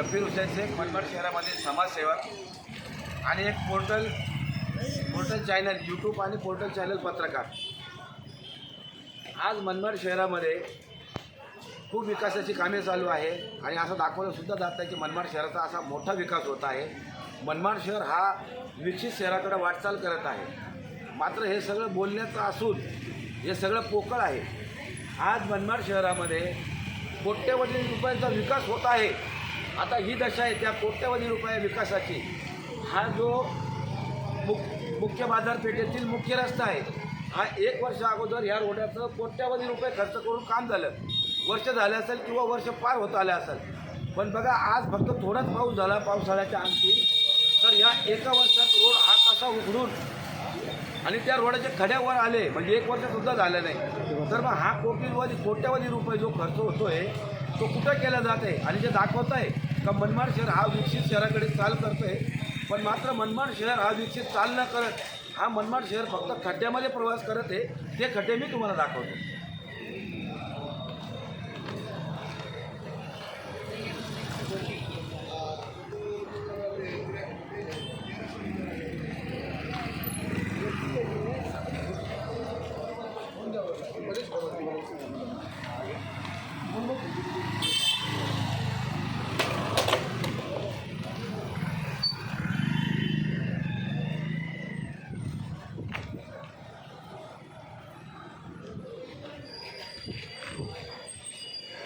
शब्बीर हुसेन शेख मनमाड शहरामध्ये समाजसेवा आणि एक पोर्टल पोर्टल चॅनल यूट्यूब आणि पोर्टल चॅनल पत्रकार. आज मनमाड शहरामध्ये खूप विकासाची कामे चालू आहे आणि असं दाखवलंसुद्धा जात आहे की मनमाड शहराचा असा मोठा विकास होत आहे. मनमाड शहर हा विकसित शहराकडे वाटचाल करत आहे. मात्र हे सगळं बोलण्याचं असून हे सगळं पोकळ आहे. आज मनमाड शहरामध्ये कोट्यवधी रुपयांचा विकास होत आहे. आता ही दशा आहे त्या कोट्यवधी रुपये विकासाची. हा जो मुख मुख्य बाजारपेठेतील मुख्य रस्ता आहे हा एक वर्ष अगोदर ह्या रोडाचं कोट्यावधी रुपये खर्च करून काम झालं. वर्ष झालं असेल किंवा वर्ष पार होत आलं असेल. पण बघा आज फक्त थोडाच पाऊस झाला पावसाळ्याच्या आणखी तर ह्या एका वर्षात रोड हा कसा उघडून आणि त्या रोडाच्या खड्यावर आले म्हणजे एक वर्षसुद्धा झालं नाही. तर मग हा कोटीवधी कोट्यावधी रुपये जो खर्च होतोय तो कुठं केला जात आहे आणि जे दाखवत आहे का मनमाड शहर हा विकसित शहराकडे चाल करतो आहे पण मात्र मनमाड शहर हा विकसित चाल न करत हा मनमाड शहर फक्त खड्ड्यामध्ये प्रवास करत आहे ते खड्डे मी तुम्हाला दाखवतो.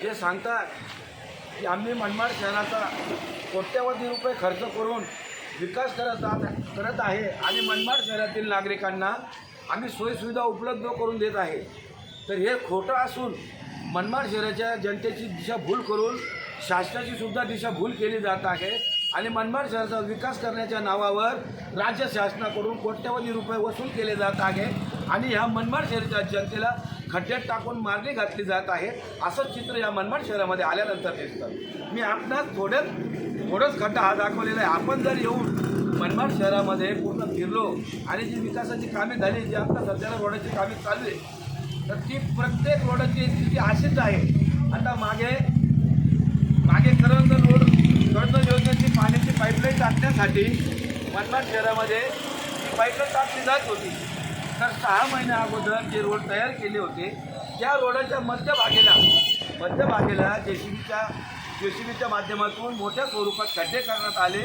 जे सांगतात की आम्ही मनमाड शहराचा कोट्यवधी रुपये खर्च करून विकास करत जात करत आहे आणि मनमाड शहरातील नागरिकांना आम्ही सोयीसुविधा उपलब्ध करून देत आहे. तर हे खोटं असून मनमाड शहराच्या जनतेची दिशाभूल करून शासनाची सुद्धा दिशाभूल केली जात आहे आणि मनमाड शहराचा विकास करण्याच्या नावावर राज्य शासनाकडून कोट्यवधी रुपये वसूल केले जात आहे आणि ह्या मनमाड शहराच्या जनतेला खड्ड्यात टाकून मारणी घातली जात आहे. असं चित्र या मनमाड शहरामध्ये आल्यानंतर दिसतं. मी आपणास थोड्याच थोडंच खड्डा हा दाखवलेला आहे. आपण जर येऊन मनमाड शहरामध्ये पूर्ण फिरलो आणि जी विकासाची कामे झाली जी आता सध्याला रोडाची कामे चालू आहे तर ती प्रत्येक रोडाची स्थिती अशीच आहे. आता मागे मागे करंज रोड कर्ज योजनेची पाण्याची पाईपलाईन टाकण्यासाठी मनमाड शहरामध्ये ती पाईपलाईन टाकली जात होती. तर सहा महिन्या अगोदर जे रोड तयार केले होते त्या रोडाच्या मध्यभागेला मध्यभागेला जे सी बीच्या जे सी बीच्या माध्यमातून मोठ्या स्वरूपात खड्डे करण्यात आले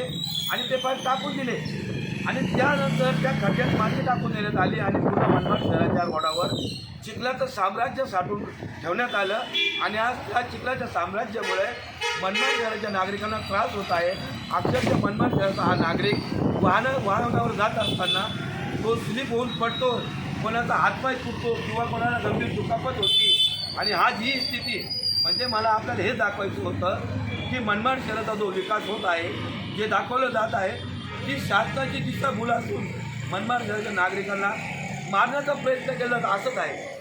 आणि ते पण टाकून दिले. आणि त्यानंतर त्या खड्ड्यात माती टाकून देण्यात आली आणि पुन्हा मनमाड शहराच्या रोडावर चिखलाचं साम्राज्य साठून ठेवण्यात आलं. आणि आज त्या चिखलाच्या साम्राज्यामुळे मनमाड शहराच्या नागरिकांना त्रास होत आहे. अक्षरशः मनमाड शहराचा हा नागरिक वाहनं वाहनावर जात असताना तो स्लिप होऊन पडतो कोणाचा हातपाय तुटतो किंवा कोणाला गंभीर दुखापत होती. आणि हा जी स्थिती म्हणजे मला आपल्याला हे दाखवायचं होतं की मनमाड शहराचा जो विकास होत आहे जे दाखवलं जात आहे ती शासनाची दिशा भूल असून मनमाड शहराच्या नागरिकांना मारण्याचा प्रयत्न केला असंच आहे.